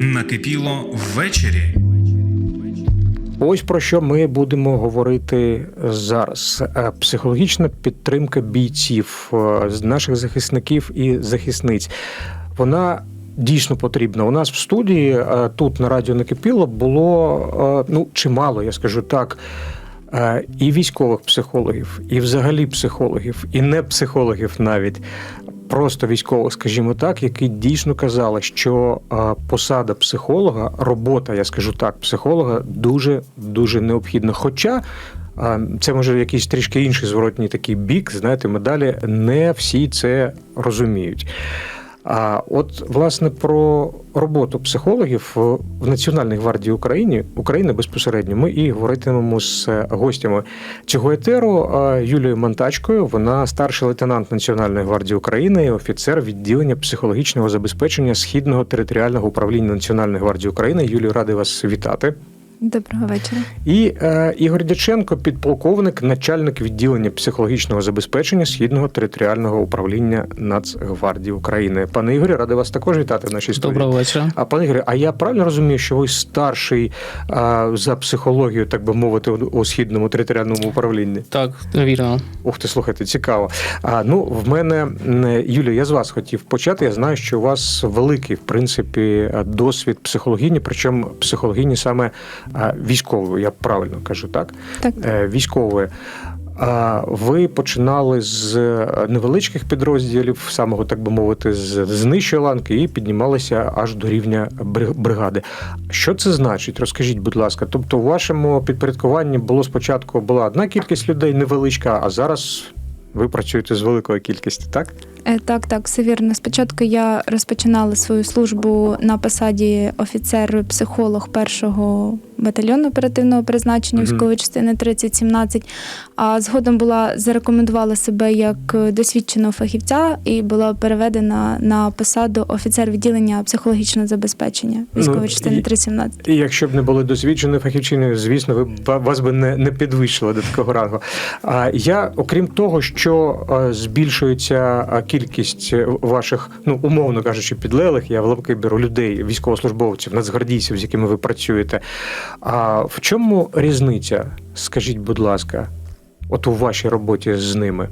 Накипіло ввечері. Ось про що ми будемо говорити зараз. Е, Психологічна підтримка бійців, е, наших захисників і захисниць. Вона дійсно потрібна. У нас в студії е, тут на радіо Накипіло було ну чимало, я скажу так. І військових психологів, і взагалі психологів, і не психологів навіть просто військових, скажімо так, які дійсно казали, що посада психолога, робота, я скажу так, психолога дуже дуже необхідна. Хоча це може якийсь трішки інший зворотній такий бік, знаєте, медалі не всі це розуміють. А от власне про роботу психологів в Національній гвардії України України безпосередньо ми і говоритимемо з гостями цього етеру Юлією Монтачкою. Вона старший лейтенант Національної гвардії України, і офіцер відділення психологічного забезпечення східного територіального управління Національної гвардії України. Юлію радий вас вітати. Доброго вечора. І е, Ігор Дяченко, підполковник, начальник відділення психологічного забезпечення Східного територіального управління Нацгвардії України. Пане Ігорі, радий вас також вітати в нашій студії. Доброго вечора. А пане Ігорі, а я правильно розумію, що ви старший а, за психологію, так би мовити, у східному територіальному управлінні? Так, вірно. Ух ти, слухайте, цікаво. А ну в мене Юлія, я з вас хотів почати. Я знаю, що у вас великий, в принципі, досвід психологіні, причому психологіні саме а, військової, я правильно кажу, так? Так. Е, Військової. Ви починали з невеличких підрозділів, самого так би мовити, з, з нижчої ланки, і піднімалися аж до рівня бри- бригади. Що це значить? Розкажіть, будь ласка. Тобто, у вашому підпорядкуванні було спочатку була одна кількість людей невеличка, а зараз ви працюєте з великою кількістю, так? Е, Так, так, все вірно. Спочатку я розпочинала свою службу на посаді офіцер-психолог першого батальйону оперативного призначення військової частини 3017, а згодом була зарекомендувала себе як е, досвідченого фахівця і була переведена на посаду офіцер відділення психологічного забезпечення військової Ну, частини і- 3017. І якщо б не були досвідчені фахівчини, звісно, ви вас би не, не підвищили до такого рангу. А я, окрім того, що е, збільшується е, кількість ваших, ну умовно кажучи, підлеглих, я в лапки беру людей, військовослужбовців, нацгвардійців, з якими ви працюєте. А в чому різниця? Скажіть, будь ласка, от у вашій роботі з ними?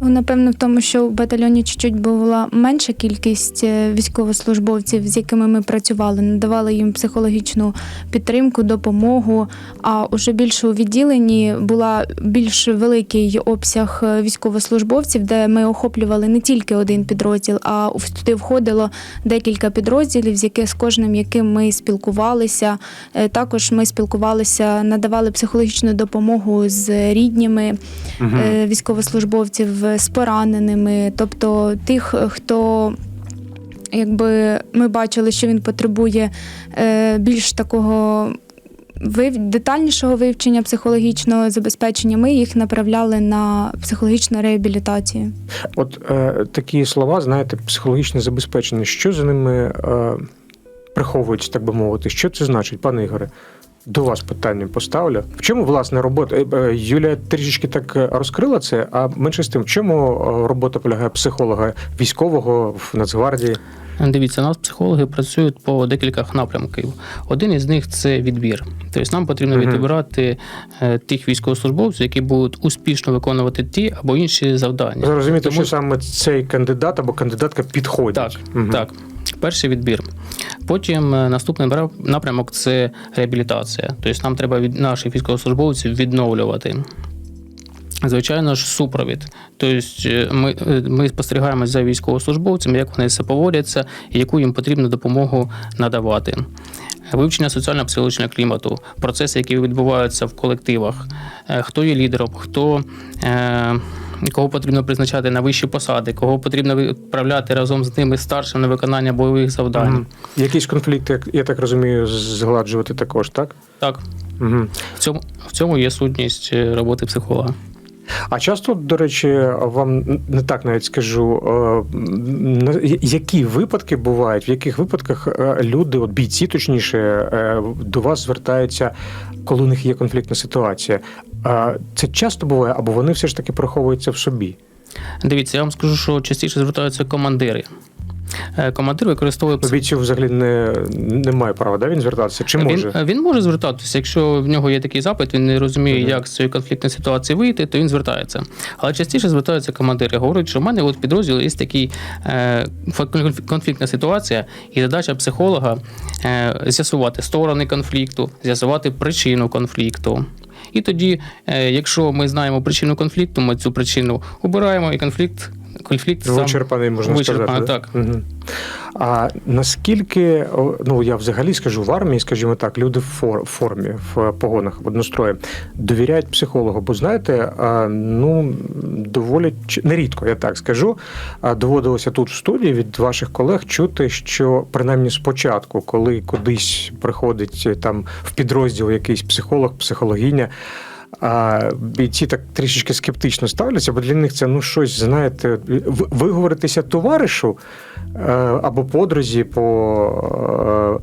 Ну, Напевно, в тому, що в батальйоні чуть-чуть була менша кількість е, військовослужбовців, з якими ми працювали, надавали їм психологічну підтримку, допомогу. А уже більше у відділенні була більш великий обсяг е, військовослужбовців, де ми охоплювали не тільки один підрозділ, а туди входило декілька підрозділів, з яких з кожним яким ми спілкувалися. Е, Також ми спілкувалися, надавали психологічну допомогу з рідніми е, військовослужбовців з пораненими, тобто тих, хто. Якби ми бачили, що він потребує е, більш такого детальнішого вивчення психологічного забезпечення, ми їх направляли на психологічну реабілітацію. От е, такі слова, знаєте, психологічне забезпечення. Що за ними е, приховують, так би мовити? Що це значить, пане Ігоре? До вас питання поставлю. В чому власне робота? Е, е, Юлія трішечки так е, розкрила це, а менше з тим, в чому робота полягає психолога військового в Нацгвардії? Дивіться, у нас психологи працюють по декілька напрямків. Один із них це відбір. Тобто нам потрібно Мгм. відбирати е, тих військовослужбовців, які будуть успішно виконувати ті або інші завдання. Зрозуміти, Тому- що саме цей кандидат або кандидатка підходять. Так, Мгм. так. Перший відбір. Потім е, наступний напрямок це реабілітація. Тобто нам треба від наших військовослужбовців відновлювати. Звичайно ж, супровід. Тобто е, ми, е, ми спостерігаємо за військовослужбовцями, як вони себе поводяться і яку їм потрібно допомогу надавати. Вивчення соціально-психологічного клімату, процеси, які відбуваються в колективах, Е, хто є лідером, хто. Кого потрібно призначати на вищі посади, кого потрібно відправляти разом з ними старшим на виконання бойових завдань. Мгм. Якісь конфлікти, я так розумію, згладжувати також, так? Так, Угу. в цьому, в цьому є сутність роботи психолога. А часто, до речі, вам не так навіть скажу, е, які випадки бувають, в яких випадках е, люди, от бійці, точніше, е, до вас звертаються, коли у них є конфліктна ситуація. Це часто буває, або вони все ж таки приховуються в собі. Дивіться, я вам скажу, що частіше звертаються командири. Е, Командир використовує псих- взагалі не, не має права, да, він звертатися? Чи може? Він, він може звертатися, якщо в нього є такий запит, він не розуміє, Мгм. як з цієї конфліктної ситуації вийти, то він звертається. Але частіше звертаються командири. Говорять, що в мене от в підрозділі є такий е, конфліктна ситуація, і задача психолога е, з'ясувати сторони конфлікту, з'ясувати причину конфлікту. І тоді, е, якщо ми знаємо причину конфлікту, ми цю причину обираємо, і конфлікт, конфлікт сам Вичерпаний, можна вичерпаний, сказати. так. Да? Угу. А наскільки, ну я взагалі скажу в армії, скажімо так, люди в формі, в погонах, в однострої, довіряють психологу. Бо знаєте, ну доволі нерідко, я так скажу. Доводилося тут в студії від ваших колег чути, що принаймні спочатку, коли кудись приходить е, там в підрозділ якийсь психолог, психологиня. А бійці так трішечки скептично ставляться, бо для них це ну щось, знаєте, виговоритися товаришу або подрузі по,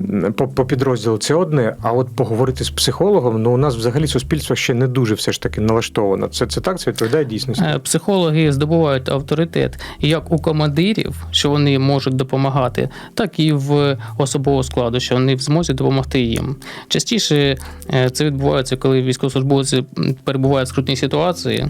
е, по, по підрозділу це одне. А от поговорити з психологом, ну у нас взагалі суспільство ще не дуже все ж таки налаштовано. Це, це так, це відповідає дійсності. Е, Психологи здобувають авторитет як у командирів, що вони можуть допомагати, так і в особового складу, що вони в змозі допомогти їм. Частіше е, це відбувається, коли військовослужбовці перебувають в скрутній ситуації,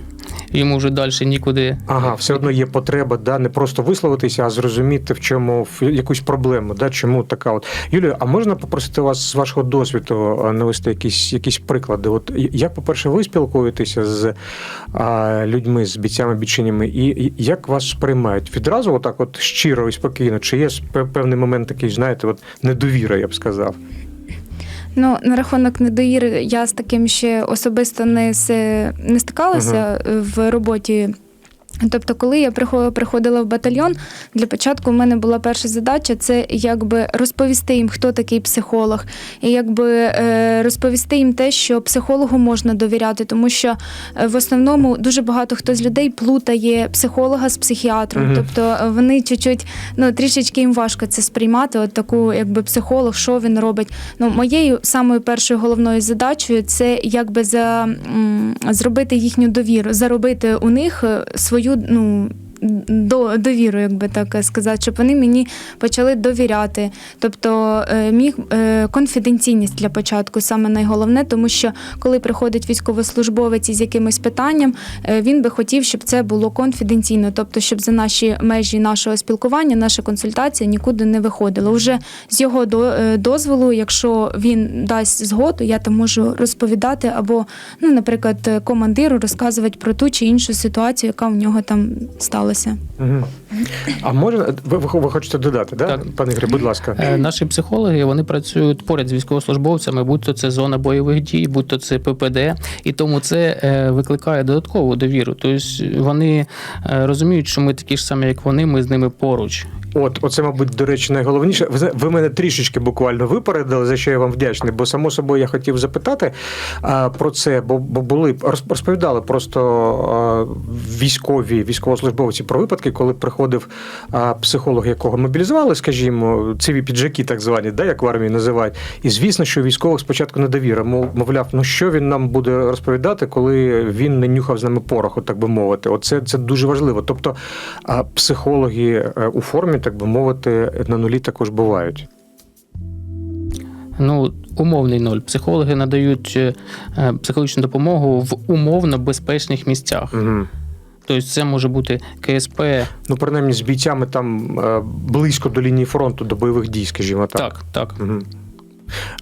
йому вже далі нікуди. Ага, все одно є потреба, да, не просто висловитися, а зрозуміти, в чому в якусь проблему, да, чому така от. Юлію, а можна попросити вас з вашого досвіду навести якісь, якісь приклади? От як, по-перше, ви спілкуєтеся з а, людьми, з бійцями, бійчинями, і як вас сприймають? Відразу, отак, от щиро і спокійно, чи є певний момент такий, знаєте, от недовіра, я б сказав? Ну, на рахунок недовіри я з таким ще особисто не, не стикалася в роботі. Тобто, коли я прихо- приходила в батальйон, для початку в мене була перша задача це якби розповісти їм, хто такий психолог, і якби е, розповісти їм те, що психологу можна довіряти, тому що е, в основному дуже багато хто з людей плутає психолога з психіатром. Мгм. Тобто е, вони чуть-чуть, ну трішечки їм важко це сприймати. От таку, якби психолог, що він робить. Ну, моєю самою першою головною задачею це якби за м, зробити їхню довіру, заробити у них свою ну. До довіру, якби так сказати, щоб вони мені почали довіряти. Тобто е, міг е, конфіденційність для початку саме найголовне, тому що коли приходить військовослужбовець із якимось питанням, е, він би хотів, щоб це було конфіденційно, тобто, щоб за наші межі нашого спілкування, наша консультація нікуди не виходила. Уже з його до- дозволу, якщо він дасть згоду, я там можу розповідати або, ну, наприклад, командиру розказувати про ту чи іншу ситуацію, яка в нього там сталася. Угу. А може, ви, ви, ви хочете додати, да? Так. пане Ігорі, будь ласка. Е, Наші психологи вони працюють поряд з військовослужбовцями, будь то це зона бойових дій, будь то це ППД, і тому це е, викликає додаткову довіру. Тобто вони е, розуміють, що ми такі ж самі, як вони, ми з ними поруч. От, оце, мабуть, до речі, найголовніше. Ви, ви мене трішечки буквально випередили, за що я вам вдячний. Бо само собою я хотів запитати а, про це, бо, бо були роз- розповідали просто а, військові військовослужбовці про випадки, коли приходив а, психолог, якого мобілізували, скажімо, циві піджаки, так звані, да, як в армії називають. І звісно, що військових спочатку недовіра. Мов, мовляв, ну що він нам буде розповідати, коли він не нюхав з нами пороху, так би мовити. Оце це дуже важливо. Тобто, а психологи е, у формі, так би мовити, на нулі також бувають. Ну, умовний нуль. Психологи надають е, е, психологічну допомогу в умовно безпечних місцях. Угу. Тобто це може бути КСП. Ну, принаймні, з бійцями там е, близько до лінії фронту, до бойових дій, скажімо так. Так, так. Угу.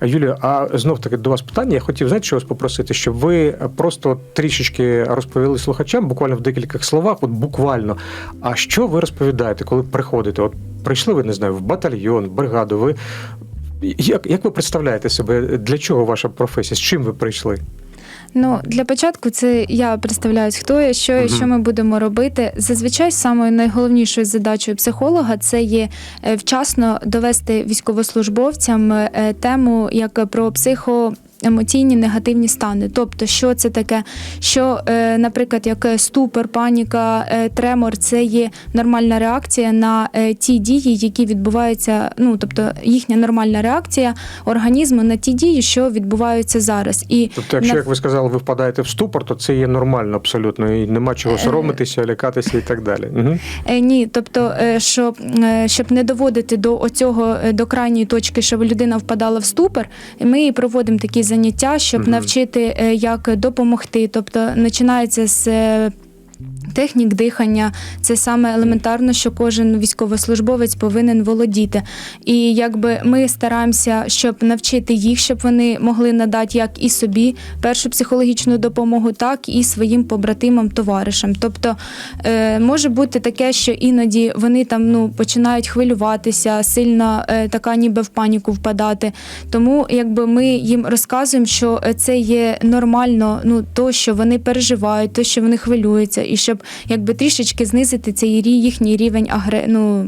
Юлія, а знов таки до вас питання. Я хотів знаєте, що вас попросити, щоб ви просто трішечки розповіли слухачам, буквально в декількох словах, от буквально. А що ви розповідаєте, коли приходите? От прийшли ви, не знаю, в батальйон, бригаду. Ви як, як ви представляєте себе? Для чого ваша професія? З чим ви прийшли? Ну, для початку це я представляюсь, хто я, що я, що ми будемо робити. Зазвичай самою найголовнішою задачею психолога це є е, вчасно довести військовослужбовцям е, тему як про психо. Емоційні негативні стани. Тобто, що це таке? Що, е, наприклад, як е, ступор, паніка, е, тремор це є нормальна реакція на ті дії, які відбуваються. Ну тобто їхня нормальна реакція організму на ті дії, що відбуваються зараз. І Тобто, якщо, на- як ви сказали, ви впадаєте в ступор, то це є нормально абсолютно, і нема чого соромитися, лякатися і так далі. Угу. Ні, тобто, щоб, щоб не доводити до оцього до крайньої точки, щоб людина впадала в ступор, ми проводимо такі заняття, щоб Мгм. навчити, е, як допомогти. Тобто починається з. Технік дихання це саме елементарно, що кожен військовослужбовець повинен володіти. І якби ми стараємося, щоб навчити їх, щоб вони могли надати як і собі першу психологічну допомогу, так і своїм побратимам, товаришам. Тобто е, може бути таке, що іноді вони там ну починають хвилюватися, сильно е, така ніби в паніку впадати. Тому якби ми їм розказуємо, що це є нормально, ну то, що вони переживають, то, що вони хвилюються, і щоб якби трішечки знизити цей їхній рівень агре... ну,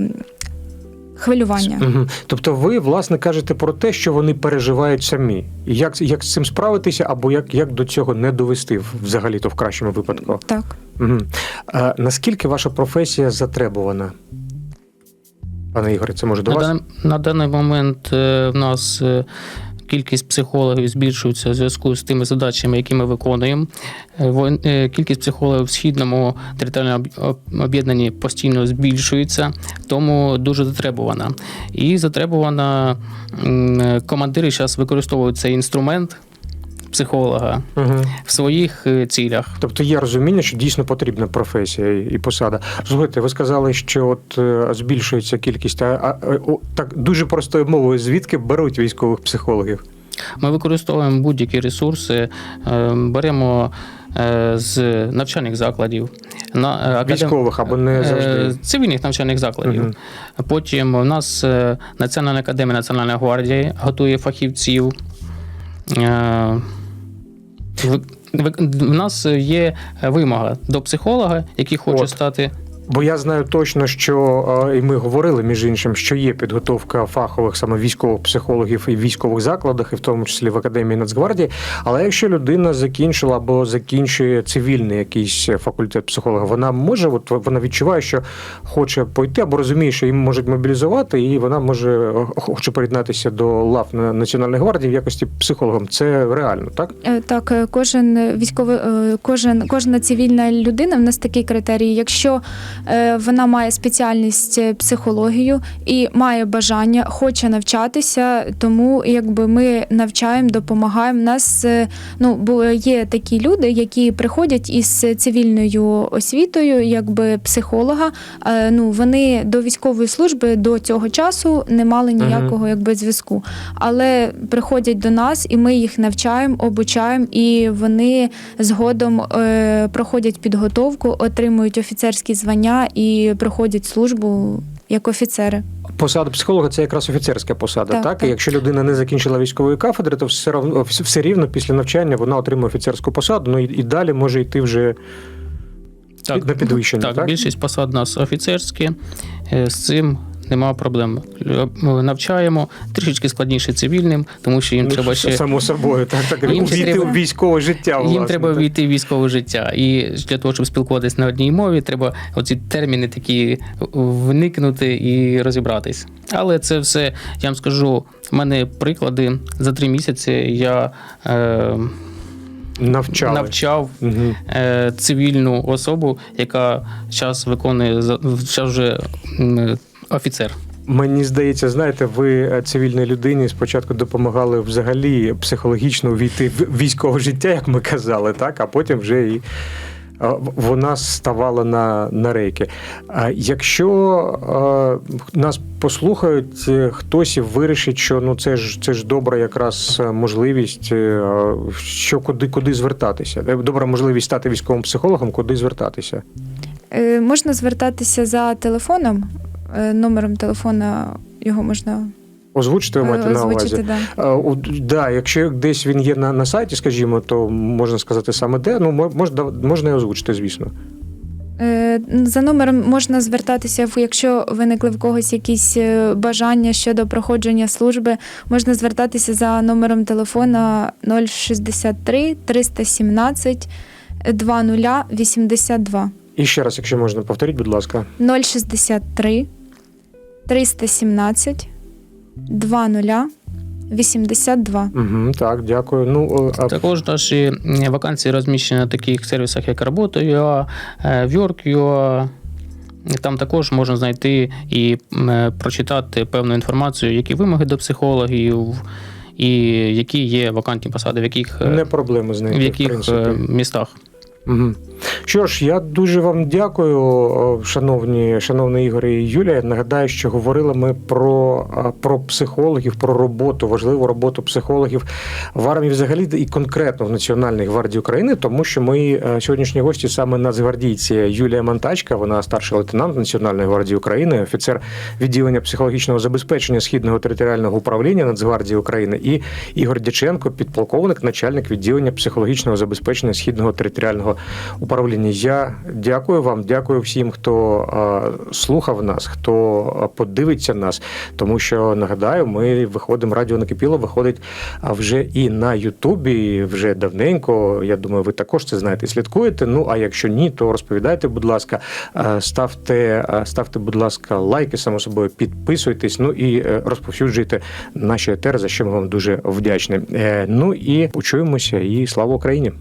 хвилювання. Угу. Тобто, ви власне кажете про те, що вони переживають самі, і як, як з цим справитися, або як, як до цього не довести взагалі, то в кращому випадку. Так. Угу. А, наскільки ваша професія затребувана? Пане Ігоре, це може до На вас? даний, на даний момент е, в нас е, кількість психологів збільшується в зв'язку з тими задачами, які ми виконуємо. Е, е, Кількість психологів в східному територіальному об- об- об'єднанні постійно збільшується, тому дуже затребувана. І затребувана е, командири зараз використовують цей інструмент психолога Угу. в своїх е, цілях. Тобто є розуміння, що дійсно потрібна професія і посада. Слухайте, ви сказали, що от е, збільшується кількість. А, а е, о, так дуже простою мовою, звідки беруть військових психологів? Ми використовуємо будь-які ресурси, е, беремо е, з навчальних закладів, на е, академ- Військових або не е, завжди. цивільних навчальних закладів. Мгм. Потім у нас е, Національна академія Національної гвардії готує фахівців. В нас є вимога до психолога, який хоче От. стати Бо я знаю точно, що е, і ми говорили між іншим, що є підготовка фахових саме військових психологів і військових закладах, і в тому числі в академії Нацгвардії. Але якщо людина закінчила або закінчує цивільний якийсь факультет психолога, вона може, от вона відчуває, що хоче пойти, або розуміє, що їм можуть мобілізувати, і вона може е, хоче приєднатися до лав на- Національної гвардії в якості психологом. Це реально, так? Е, Так, кожен військовий, кожен, кожна цивільна людина в нас такий критерій. Якщо вона має спеціальність е, психологію і має бажання, хоче навчатися, тому якби ми навчаємо, допомагаємо. У нас е, ну бо є такі люди, які приходять із цивільною освітою, якби психолога. Е, Ну вони до військової служби до цього часу не мали ніякого якби зв'язку але приходять до нас, і ми їх навчаємо, обучаємо, і вони згодом е, проходять підготовку, отримують офіцерські звання і проходять службу як офіцери. Посада психолога це якраз офіцерська посада, так? Так, І якщо людина не закінчила військової кафедри, то все равно все рівно після навчання вона отримує офіцерську посаду. Ну і, і далі може йти вже на підвищення. Так, Так, більшість посад у нас офіцерські. Е, З цим нема проблем. Навчаємо трішечки складніше цивільним, тому що їм Ну, треба ще само собою, так так Їм увійти треба- у військове життя. їм треба війти в військове життя. І для того, щоб спілкуватись на одній мові, треба оці терміни такі вникнути і розібратись. Але це все, я вам скажу, в мене приклади за три місяці я е, навчали. навчав Угу. е, цивільну особу, яка зараз виконує зараз вже офіцер. Мені здається, знаєте, ви е, цивільній людині спочатку допомагали взагалі психологічно увійти в військове життя, як ми казали, так, а потім вже і. е, Вона ставала на, на рейки. А якщо е, нас послухають, хтось і вирішить, що ну це ж це ж добра якраз можливість, що куди, куди звертатися. Добра можливість стати військовим психологом, куди звертатися. Можна звертатися за телефоном, номером телефона його можна Озвучте, ви е, маєте на увазі. озвучити. Да. У- Да, якщо десь він є на, на сайті, скажімо, то можна сказати саме де. Ну, можна, можна і озвучити, звісно. Е, За номером можна звертатися, якщо виникли в когось якісь е, бажання щодо проходження служби, можна звертатися за номером телефона 063 317 2082. І ще раз, якщо можна, повторіть, будь ласка. 063 317 2082. Угу, так, дякую. Ну, а, Також наші вакансії розміщені на таких сервісах, як Робота.ua, е, Work.ua. Там також можна знайти і е, прочитати певну інформацію, які вимоги до психологів, і які є вакантні посади, в яких, е, не проблеми знайти, в в яких е, містах. Що ж, я дуже вам дякую, шановні, шановний Ігор і Юлія. Нагадаю, що говорили ми про, про психологів, про роботу, важливу роботу психологів в армії, взагалі і конкретно в Національній гвардії України, тому що ми е, сьогоднішні гості саме нацгвардійці Юлія Монтачка, вона старший лейтенант Національної гвардії України, офіцер відділення психологічного забезпечення східного територіального управління Нацгвардії України, і Ігор Дяченко, підполковник, начальник відділення психологічного забезпечення східного територіального управління. Я дякую вам, дякую всім, хто слухав нас, хто подивиться нас, тому що нагадаю, ми виходимо. Радіо накипіло виходить вже і на Ютубі вже давненько. Я думаю, ви також це знаєте, слідкуєте. Ну а якщо ні, то розповідайте, будь ласка, ставте, ставте, будь ласка, лайки, само собою, підписуйтесь. Ну і е, розповсюджуйте наші етери, за що ми вам дуже вдячні. Е, Ну і почуємося. І слава Україні!